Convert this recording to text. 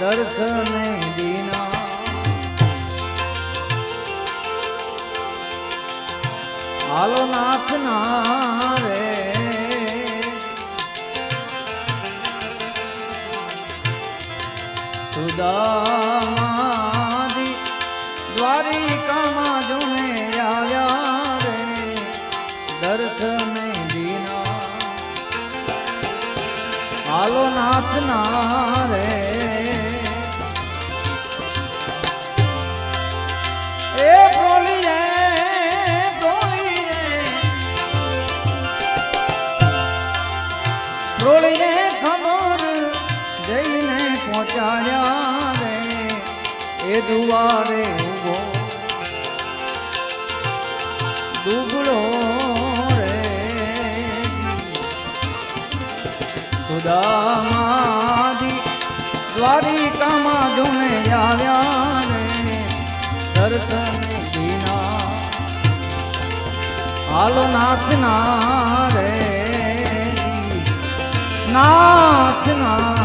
દર્શન દીના. હાલો નાથ ના રે સુદામાદી દ્વારિકામાં જોને આવ્યા રે દર્શન દીના. હાલો નાથ ના રે એ પ્રોલી રે પ્રોલી રે પ્રોલી રે ખબર જઈને પહોંચાડ્યા રે. દુવારે ઊભો. દુબળો સુદામાદી દ્વારિકામાં જોને આવ્યા ને દર્શન દીના. હાલો નાથ ના રે નાથ ના